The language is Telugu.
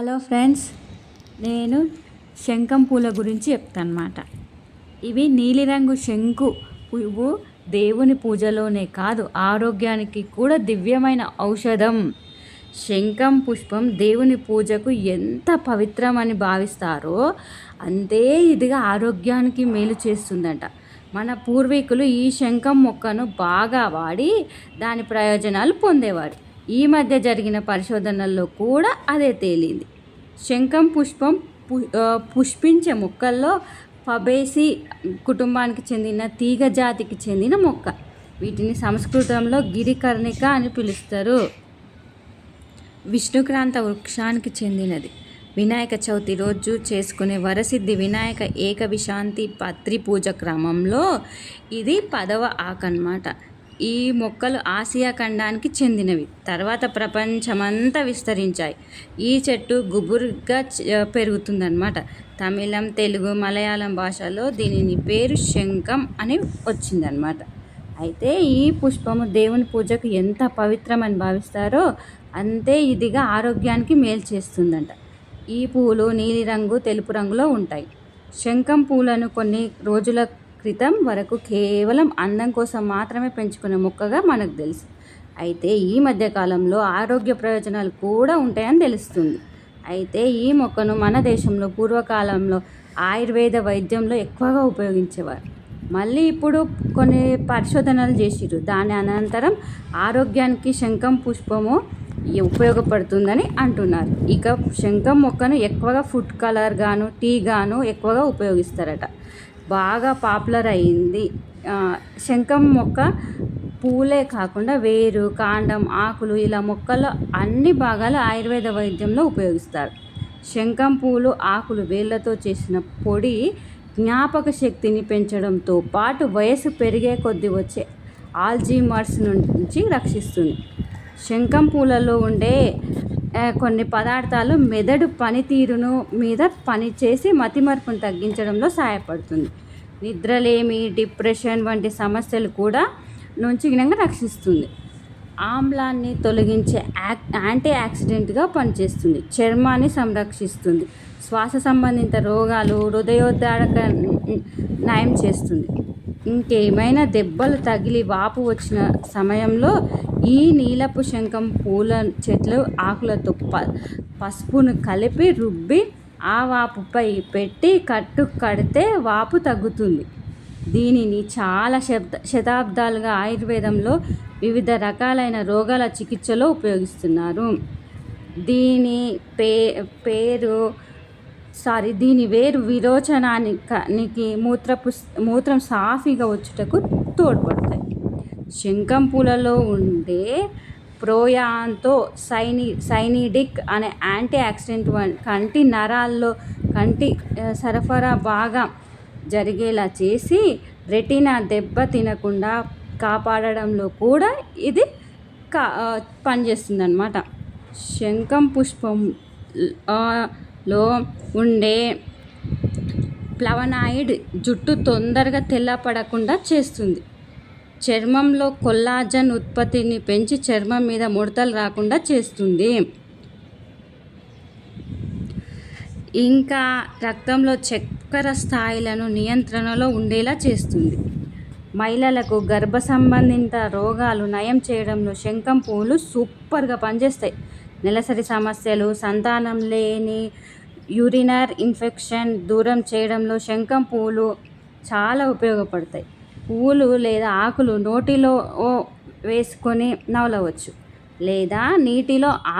హలో ఫ్రెండ్స్ నేను శంఖం పూల గురించి చెప్తానమాట. ఇవి నీలిరంగు శంకు పువ్వు దేవుని పూజలోనే కాదు ఆరోగ్యానికి కూడా దివ్యమైన ఔషధం. శంఖం పుష్పం దేవుని పూజకు ఎంత పవిత్రమని భావిస్తారో అంతే ఇదిగా ఆరోగ్యానికి మేలు చేస్తుందంట. మన పూర్వీకులు ఈ శంఖం మొక్కను బాగా వాడి దాని ప్రయోజనాలు పొందేవారు. ఈ మధ్య జరిగిన పరిశోధనల్లో కూడా అదే తేలింది. శంఖం పుష్పం పుష్పించే మొక్కల్లో పబేసి కుటుంబానికి చెందిన తీగ జాతికి చెందిన మొక్క. వీటిని సంస్కృతంలో గిరికర్ణిక అని పిలుస్తారు. విష్ణుక్రాంత వృక్షానికి చెందినది. వినాయక చవితి రోజు చేసుకునే వరసిద్ధి వినాయక ఏకవిశాంతి పత్రి పూజ క్రమంలో ఇది పదవ ఆకన్నమాట ఈ మొక్కలు ఆసియా ఖండానికి చెందినవి. తర్వాత ప్రపంచమంతా విస్తరించాయి. ఈ చెట్టు గుబురుగా పెరుగుతుందన్నమాట. తమిళం తెలుగు మలయాళం భాషలో దీనిని పేరు శంఖం అని వచ్చిందనమాట అయితే ఈ పుష్పము దేవుని పూజకు ఎంత పవిత్రమని భావిస్తారో అంతే ఇదిగా ఆరోగ్యానికి మేలు చేస్తుందంట. ఈ పూలు నీలిరంగు తెలుపు రంగులో ఉంటాయి. శంఖం పూలను కొన్ని రోజుల క్రితం వరకు కేవలం అందం కోసం మాత్రమే పెంచుకునే మొక్కగా మనకు తెలుసు. అయితే ఈ మధ్యకాలంలో ఆరోగ్య ప్రయోజనాలు కూడా ఉంటాయని తెలుస్తుంది. అయితే ఈ మొక్కను మన దేశంలో పూర్వకాలంలో ఆయుర్వేద వైద్యంలో ఎక్కువగా ఉపయోగించేవారు. మళ్ళీ ఇప్పుడు కొన్ని పరిశోధనలు చేసిరు దాని అనంతరం ఆరోగ్యానికి శంఖం పుష్పము ఉపయోగపడుతుందని అంటున్నారు. ఇక శంఖం మొక్కను ఎక్కువగా ఫుడ్ కలర్ గాను టీ గాను ఎక్కువగా ఉపయోగిస్తారట. బాగా పాపులర్ అయింది శంఖం మొక్క పూలే కాకుండా వేరు కాండం ఆకులు ఇలా మొక్కలు అన్ని భాగాలు ఆయుర్వేద వైద్యంలో ఉపయోగిస్తారు. శంఖం పూలు ఆకులు వేళ్ళతో చేసిన పొడి జ్ఞాపక శక్తిని పెంచడంతో పాటు వయసు పెరిగే కొద్దీ వచ్చే ఆల్జీమర్స్ నుంచి రక్షిస్తుంది. శంఖం పూలలో ఉండే కొన్ని పదార్థాలు మెదడు పనితీరును మీద పనిచేసి మతిమరుపును తగ్గించడంలో సహాయపడుతుంది. నిద్రలేమి డిప్రెషన్ వంటి సమస్యలు కూడా నుంచి రక్షిస్తుంది. ఆమ్లాన్ని తొలగించే యాక్ యాంటీ యాక్సిడెంట్గా పనిచేస్తుంది. చర్మాన్ని సంరక్షిస్తుంది. శ్వాస సంబంధిత రోగాలు హృదయోద్ధారక నయం చేస్తుంది. ఇంకేమైనా దెబ్బలు తగిలి వాపు వచ్చిన సమయంలో ఈ నీలపు శంఖం పూల చెట్లు ఆకులతో ప పసుపును కలిపి రుబ్బి ఆ వాపుపై పెట్టి కట్టు కడితే వాపు తగ్గుతుంది. దీనిని చాలా శబ్ద శతాబ్దాలుగా ఆయుర్వేదంలో వివిధ రకాలైన రోగాల చికిత్సలో ఉపయోగిస్తున్నారు. దీని పే పేరు సారీ దీని వేరు విరోచనానికి మూత్రపు మూత్రం సాఫీగా వచ్చుటకు తోడ్పడతాయి. శంఖం పూలలో ఉండే ప్రోయాంతో సైని సైనిడిక్ అనే యాంటీ ఆక్సిడెంట్ కంటి నరాల్లో కంటి సరఫరా బాగా జరిగేలా చేసి రెటీనా దెబ్బ తినకుండా కాపాడడంలో కూడా ఇది కా పనిచేస్తుంది అనమాట శంఖం పుష్పం లో ఉండే ప్లవనాయిడ్ జుట్టు తొందరగా తెల్లపడకుండా చేస్తుంది. చర్మంలో కొల్లాజన్ ఉత్పత్తిని పెంచి చర్మం మీద ముడతలు రాకుండా చేస్తుంది. ఇంకా రక్తంలో చక్కెర స్థాయిలను నియంత్రణలో ఉండేలా చేస్తుంది. మహిళలకు గర్భ సంబంధిత రోగాలు నయం చేయడంలో శంఖం పువ్వులు సూపర్గా పనిచేస్తాయి. నెలసరి సమస్యలు సంతానం లేని యూరినర్ ఇన్ఫెక్షన్ దూరం చేయడంలో శంఖం పువ్వులు చాలా ఉపయోగపడతాయి. పువ్వులు లేదా ఆకులు నోటిలో ఓ వేసుకొని నవలవచ్చు లేదా నీటిలో ఆకు